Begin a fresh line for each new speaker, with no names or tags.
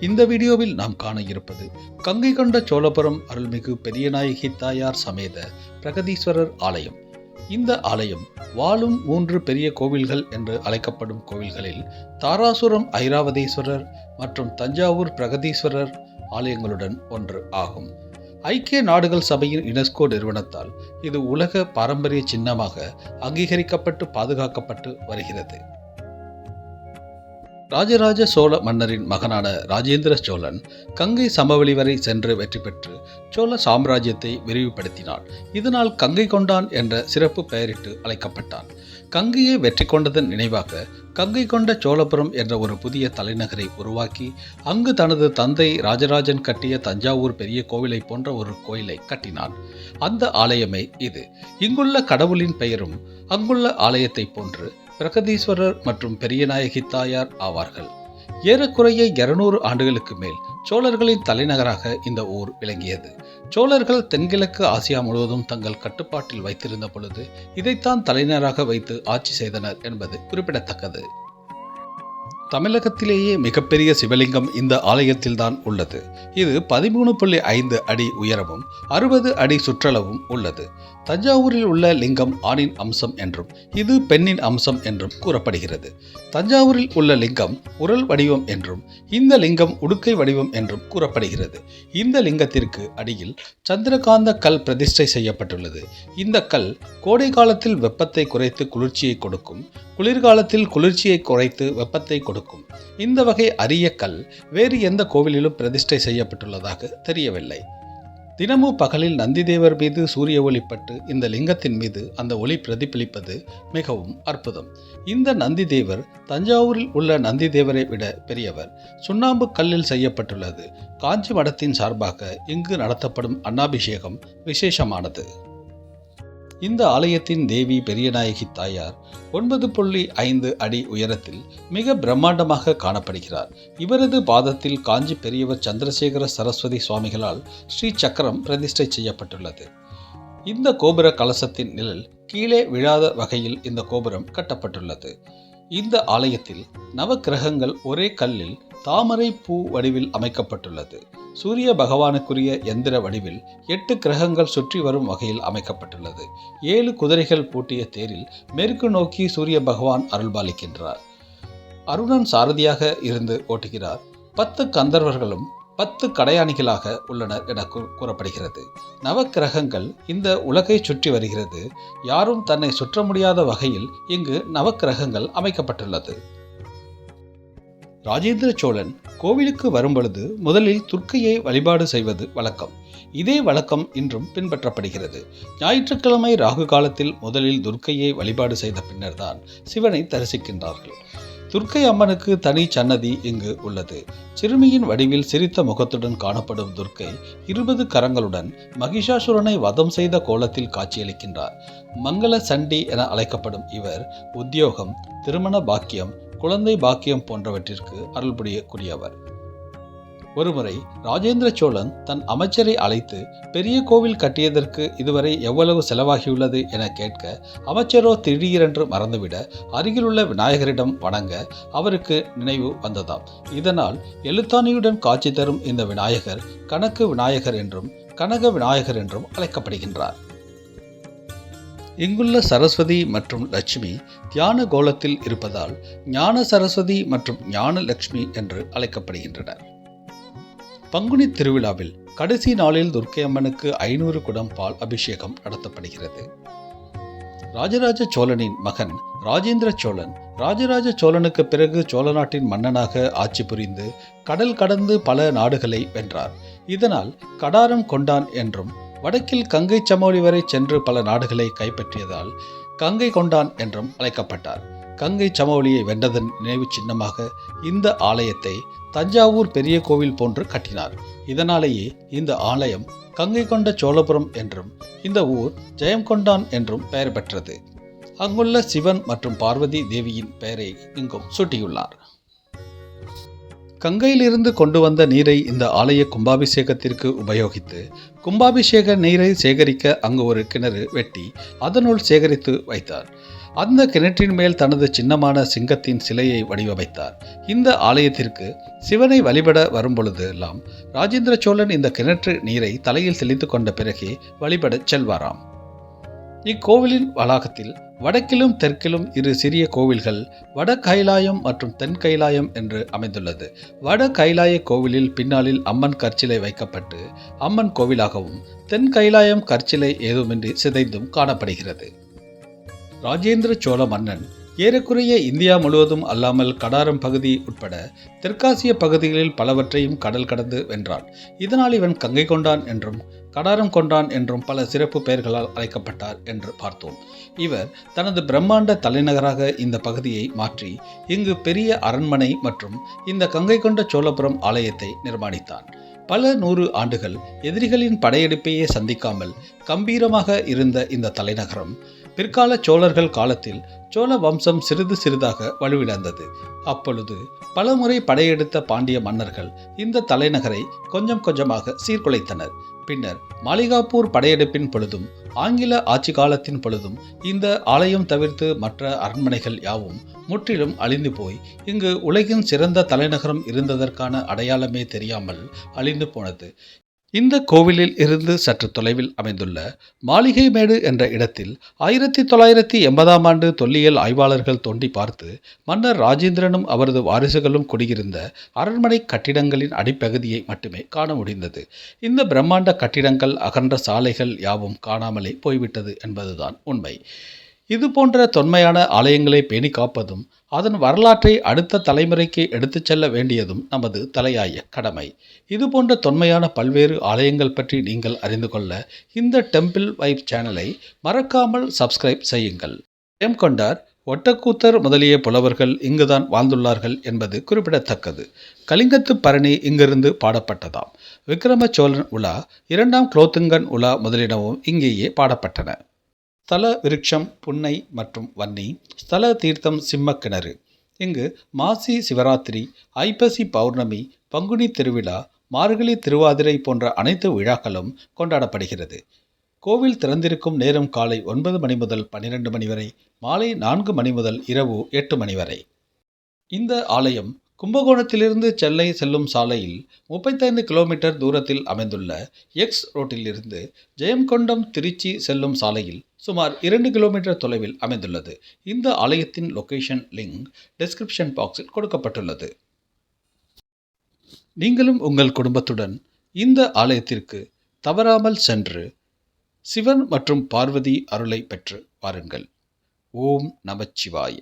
இந்த வீடியோவில் நாம் காண இருப்பது கங்கை கொண்ட சோழபுரம் அருள்மிகு பெரியநாயகி தாயார் சமேத பிரகதீஸ்வரர் ஆலயம். இந்த ஆலயம் வாழும் மூன்று பெரிய கோவில்கள் என்று அழைக்கப்படும் கோவில்களில் தாராசுரம் ஐராவதீஸ்வரர் மற்றும் தஞ்சாவூர் பிரகதீஸ்வரர் ஆலயங்களுடன் ஒன்று ஆகும். ஐக்கிய நாடுகள் சபையின் யுனெஸ்கோ நிறுவனத்தால் இது உலக பாரம்பரிய சின்னமாக அங்கீகரிக்கப்பட்டு பாதுகாக்கப்பட்டு வருகிறது. ராஜராஜ சோழ மன்னரின் மகனான ராஜேந்திர சோழன் கங்கை சமவெளி வரை சென்று வெற்றி பெற்று சோழ சாம்ராஜ்யத்தை விரிவுபடுத்தினான். இதனால் கங்கை கொண்டான் என்ற சிறப்பு பெயரிட்டு அழைக்கப்பட்டான். கங்கையை வெற்றி கொண்டதன் நினைவாக கங்கை கொண்ட சோழபுரம் என்ற ஒரு புதிய தலைநகரை உருவாக்கி அங்கு தனது தந்தை ராஜராஜன் கட்டிய தஞ்சாவூர் பெரிய கோவிலை போன்ற ஒரு கோயிலை கட்டினான். அந்த ஆலயமே இது. இங்குள்ள கடவுளின் பெயரும் அங்குள்ள ஆலயத்தை போன்று பிரகதீஸ்வரர் மற்றும் பெரியநாயகி தாயார் ஆவார்கள். ஏறக்குறைய இருநூறு ஆண்டுகளுக்கு மேல் சோழர்களின் தலைநகராக இந்த ஊர் விளங்கியது. சோழர்கள் தென்கிழக்கு ஆசியா முழுவதும் தங்கள் கட்டுப்பாட்டில் வைத்திருந்த பொழுது இதைத்தான் தலைநகராக வைத்து ஆட்சி செய்தனர் என்பது குறிப்பிடத்தக்கது. தமிழகத்திலேயே மிகப்பெரிய சிவலிங்கம் இந்த ஆலயத்தில்தான் உள்ளது. இது பதிமூணு புள்ளி ஐந்து அடி உயரமும் அறுபது அடி சுற்றளவும் உள்ளது. தஞ்சாவூரில் உள்ள லிங்கம் ஆணின் அம்சம் என்றும் இது பெண்ணின் அம்சம் என்றும் கூறப்படுகிறது. தஞ்சாவூரில் உள்ள லிங்கம் உரல் வடிவம் என்றும் இந்த லிங்கம் உடுக்கை வடிவம் என்றும் கூறப்படுகிறது. இந்த லிங்கத்திற்கு அடியில் சந்திரகாந்த கல் பிரதிஷ்டை செய்யப்பட்டுள்ளது. இந்த கல் கோடை காலத்தில் வெப்பத்தை குறைத்து குளிர்ச்சியை கொடுக்கும் குளிர்காலத்தில் குளிர்ச்சியை குறைத்து வெப்பத்தை கொடுக்கும். இந்த வகை அரிய கல் வேறு எந்த கோவிலிலும் பிரதிஷ்டை செய்யப்பட்டுள்ளதாக தெரியவில்லை. தினமும் பகலில் நந்திதேவர் மீது சூரிய ஒளிப்பட்டு இந்த லிங்கத்தின் மீது அந்த ஒளி பிரதிபலிப்பது மிகவும் அற்புதம். இந்த நந்திதேவர் தஞ்சாவூரில் உள்ள நந்திதேவரை விட பெரியவர். சுண்ணாம்பு கல்லில் செய்யப்பட்டுள்ளது. காஞ்சி மடத்தின் சார்பாக இங்கு நடத்தப்படும் அன்னாபிஷேகம் விசேஷமானது. இந்த ஆலயத்தின் தேவி பெரியநாயகி தாயார் ஒன்பது புள்ளி ஐந்து அடி உயரத்தில் மிக பிரம்மாண்டமாக காணப்படுகிறார். இவரது பாதத்தில் காஞ்சி பெரியவர் சந்திரசேகர சரஸ்வதி சுவாமிகளால் ஸ்ரீ சக்கரம் பிரதிஷ்டை செய்யப்பட்டுள்ளது. இந்த கோபுர கலசத்தின் நிழல் கீழே விழாத வகையில் இந்த கோபுரம் கட்டப்பட்டுள்ளது. இந்த ஆலயத்தில் நவக்கிரகங்கள் ஒரே கல்லில் தாமரை பூ வடிவில் அமைக்கப்பட்டுள்ளது. சூரிய பகவானுக்குரிய எந்திர வடிவில் எட்டு கிரகங்கள் சுற்றி வரும் வகையில் அமைக்கப்பட்டுள்ளது. ஏழு குதிரைகள் பூட்டிய தேரில் மேற்கு நோக்கி சூரிய பகவான் அருள்பாலிக்கின்றார். அருணன் சாரதியாக இருந்து ஓட்டுகிறார். பத்து கந்தர்வர்களும் பத்து கடையாணிகளாக உள்ளனர் என கூ- கூறப்படுகிறது. நவக்கிரகங்கள் இந்த உலகை சுற்றி வருகிறது. யாரும் தன்னை சுற்ற முடியாத வகையில் இங்கு நவக்கிரகங்கள் அமைக்கப்பட்டுள்ளது. ராஜேந்திர சோழன் கோவிலுக்கு வரும்பொழுது முதலில் துர்க்கையை வழிபாடு செய்வது வழக்கம். இதே வழக்கம் இன்றும் பின்பற்றப்படுகிறது. ஞாயிற்றுக்கிழமை ராகு காலத்தில் முதலில் துர்க்கையை வழிபாடு செய்த பின்னர்தான் சிவனை தரிசிக்கின்றார்கள். துர்க்கை அம்மனுக்கு தனி சன்னதி இங்கு உள்ளது. சிறுமியின் வடிவில் சிரித்த முகத்துடன் காணப்படும் துர்க்கை இருபது கரங்களுடன் மகிஷாசுரனை வதம் செய்த கோலத்தில் காட்சியளிக்கின்றார். மங்கள சண்டி என அழைக்கப்படும் இவர் உத்தியோகம் திருமண பாக்கியம் குழந்தை பாக்கியம் போன்றவற்றிற்கு அருள் புரியக்கூடியவர் ஒருமுறை ராஜேந்திர சோழன் தன் அமைச்சரை அழைத்து பெரிய கோவில் கட்டியதற்கு இதுவரை எவ்வளவு செலவாகியுள்ளது என கேட்க அமைச்சரோ திடீரென்று மறந்துவிட அருகிலுள்ள விநாயகரிடம் வணங்க அவருக்கு நினைவு வந்ததாம். இதனால் எழுத்தாணியுடன் காட்சி தரும் இந்த விநாயகர் கணக்கு விநாயகர் என்றும் கனக விநாயகர் என்றும் அழைக்கப்படுகின்றார். இங்குள்ள சரஸ்வதி மற்றும் லட்சுமி தியான கோலத்தில் இருப்பதால் ஞான சரஸ்வதி மற்றும் ஞான லட்சுமி என்று அழைக்கப்படுகின்றனர் பங்குனி திருவிழாவில் கடைசி நாளில் துர்க்கை அம்மனுக்கு ஐநூறு குடம் பால் அபிஷேகம் நடத்தப்படுகிறது. ராஜராஜ சோழனின் மகன் ராஜேந்திர சோழன் ராஜராஜ சோழனுக்கு பிறகு சோழ நாட்டின் மன்னனாக ஆட்சி புரிந்து கடல் கடந்து பல நாடுகளை வென்றார். இதனால் கடாரம் கொண்டான் என்றும் வடக்கில் கங்கை சமவெளி வரை சென்று பல நாடுகளை கைப்பற்றியதால் கங்கை கொண்டான் என்றும் அழைக்கப்பட்டார். கங்கை சமவெளியை வென்றதன் நினைவு சின்னமாக இந்த ஆலயத்தை தஞ்சாவூர் பெரிய கோவில் போன்று கட்டினார். இதனாலேயே இந்த ஆலயம் கங்கை கொண்ட சோழபுரம் என்றும் இந்த ஊர் ஜெயங்கொண்டான் என்றும் பெயர் பெற்றது. அங்குள்ள சிவன் மற்றும் பார்வதி தேவியின் பெயரை இங்கும் சூட்டியுள்ளார். கங்கையிலிருந்து கொண்டு வந்த நீரை இந்த ஆலய கும்பாபிஷேகத்திற்கு உபயோகித்து கும்பாபிஷேக நீரை சேகரிக்க அங்கு ஒரு கிணறு வெட்டி அதனுள் சேகரித்து வைத்தார். அந்த கிணற்றின் மேல் தனது சின்னமான சிங்கத்தின் சிலையை வடிவமைத்தார். இந்த ஆலயத்திற்கு சிவனை வழிபட வரும்பொழுது எல்லாம் ராஜேந்திர சோழன் இந்த கிணற்று நீரை தலையில் தெளித்து கொண்ட பிறகே வழிபடச் செல்வாராம். இக்கோவிலின் வளாகத்தில் வடக்கிலும் தெற்கிலும் இரு சிறிய கோவில்கள் வட கைலாயம் மற்றும் தென் கைலாயம் என்று அமைந்துள்ளது. வட கைலாய கோவிலில் பின்னாளில் அம்மன் கற்சிலை வைக்கப்பட்டு அம்மன் கோவிலாகவும் தென் கைலாயம் கற்சிலை ஏதுமின்றி சிதைந்தும் காணப்படுகிறது. ராஜேந்திர சோழ மன்னன் ஏறக்குறைய இந்தியா முழுவதும் அல்லாமல் கடாரம் பகுதி உட்பட தெற்காசிய பகுதிகளில் பலவற்றையும் கடல் கடந்து வென்றான். இதனால் இவன் கங்கை கொண்டான் என்றும் கடாரம் கொண்டான் என்றும் பல சிறப்பு பெயர்களால் அழைக்கப்பட்டார் என்று பார்த்தோம். இவர் தனது பிரம்மாண்ட தலைநகராக இந்த பகுதியை மாற்றி இங்கு பெரிய அரண்மனை மற்றும் இந்த கங்கை கொண்ட சோழபுரம் ஆலயத்தை நிர்மாணித்தான். பல நூறு ஆண்டுகள் எதிரிகளின் படையெடுப்பையே சந்திக்காமல் கம்பீரமாக இருந்த இந்த தலைநகரம் பிற்கால சோழர்கள் காலத்தில் சோழ வம்சம் சிறிது சிறிதாக வலுவிழந்தது. அப்பொழுது பலமுறை படையெடுத்த பாண்டிய மன்னர்கள் இந்த தலைநகரை கொஞ்சம் கொஞ்சமாக சீர்குலைத்தனர். பின்னர் மாளிகாப்பூர் படையெடுப்பின் பொழுதும் ஆங்கில ஆட்சி காலத்தின் பொழுதும் இந்த ஆலயம் தவிர்த்து மற்ற அரண்மனைகள் யாவும் முற்றிலும் அழிந்து போய் இங்கு உலகின் சிறந்த தலைநகரம் இருந்ததற்கான அடையாளமே தெரியாமல் அழிந்து போனது. இந்த கோவிலில் இருந்து சற்று தொலைவில் அமைந்துள்ள மாளிகை மேடு என்ற இடத்தில் ஆயிரத்தி தொள்ளாயிரத்தி எண்பதாம் ஆண்டு தொல்லியல் ஆய்வாளர்கள் தோண்டி பார்த்து மன்னர் ராஜேந்திரனும் அவரது வாரிசுகளும் குடியிருந்த அரண்மனை கட்டிடங்களின் அடிப்பகுதியை மட்டுமே காண முடிந்தது. இந்த பிரம்மாண்ட கட்டிடங்கள் அகன்ற சாலைகள் யாவும் காணாமலே போய்விட்டது என்பதுதான் உண்மை. இது போன்ற தொன்மையான ஆலயங்களை பேணி காப்பதும் அதன் வரலாற்றை அடுத்த தலைமுறைக்கு எடுத்துச் செல்ல வேண்டியதும் நமது தலையாய கடமை. இது போன்ற தொன்மையான பல்வேறு ஆலயங்கள் பற்றி நீங்கள் அறிந்து கொள்ள இந்த டெம்பிள் வைப் சேனலை மறக்காமல் சப்ஸ்கிரைப் செய்யுங்கள். எம் கொண்டார் ஒட்டக்கூத்தர் முதலிய புலவர்கள் இங்குதான் வாழ்ந்துள்ளார்கள் என்பது குறிப்பிடத்தக்கது. கலிங்கத்து பரணி இங்கிருந்து பாடப்பட்டதாம். விக்ரம சோழன் உலா இரண்டாம் குலோத்துங்கன் உலா முதலிடமும் இங்கேயே பாடப்பட்டன. ஸ்தல விருட்சம் புன்னை மற்றும் வன்னி ஸ்தல தீர்த்தம் சிம்மக்கிணறு. இங்கு மாசி சிவராத்திரி ஐப்பசி பௌர்ணமி பங்குனி திருவிழா மார்கழி திருவாதிரை போன்ற அனைத்து விழாக்களும் கொண்டாடப்படுகிறது. கோவில் திறந்திருக்கும் நேரம் காலை ஒன்பது மணி முதல் பன்னிரண்டு மணி வரை மாலை நான்கு மணி முதல் இரவு எட்டு மணி வரை. இந்த ஆலயம் கும்பகோணத்திலிருந்து சென்னை செல்லும் சாலையில் முப்பத்தைந்து கிலோமீட்டர் தூரத்தில் அமைந்துள்ள எக்ஸ் ரோட்டிலிருந்து ஜெயம்கொண்டம் திருச்சி செல்லும் சாலையில் சுமார் இரண்டு கிலோமீட்டர் தொலைவில் அமைந்துள்ளது. இந்த ஆலயத்தின் லொகேஷன் லிங்க் டிஸ்கிரிப்ஷன் பாக்ஸில் கொடுக்கப்பட்டுள்ளது. நீங்களும் உங்கள் குடும்பத்துடன் இந்த ஆலயத்திற்கு தவறாமல் சென்று சிவன் மற்றும் பார்வதி அருளை பெற்று வாருங்கள். ஓம் நமச்சிவாய.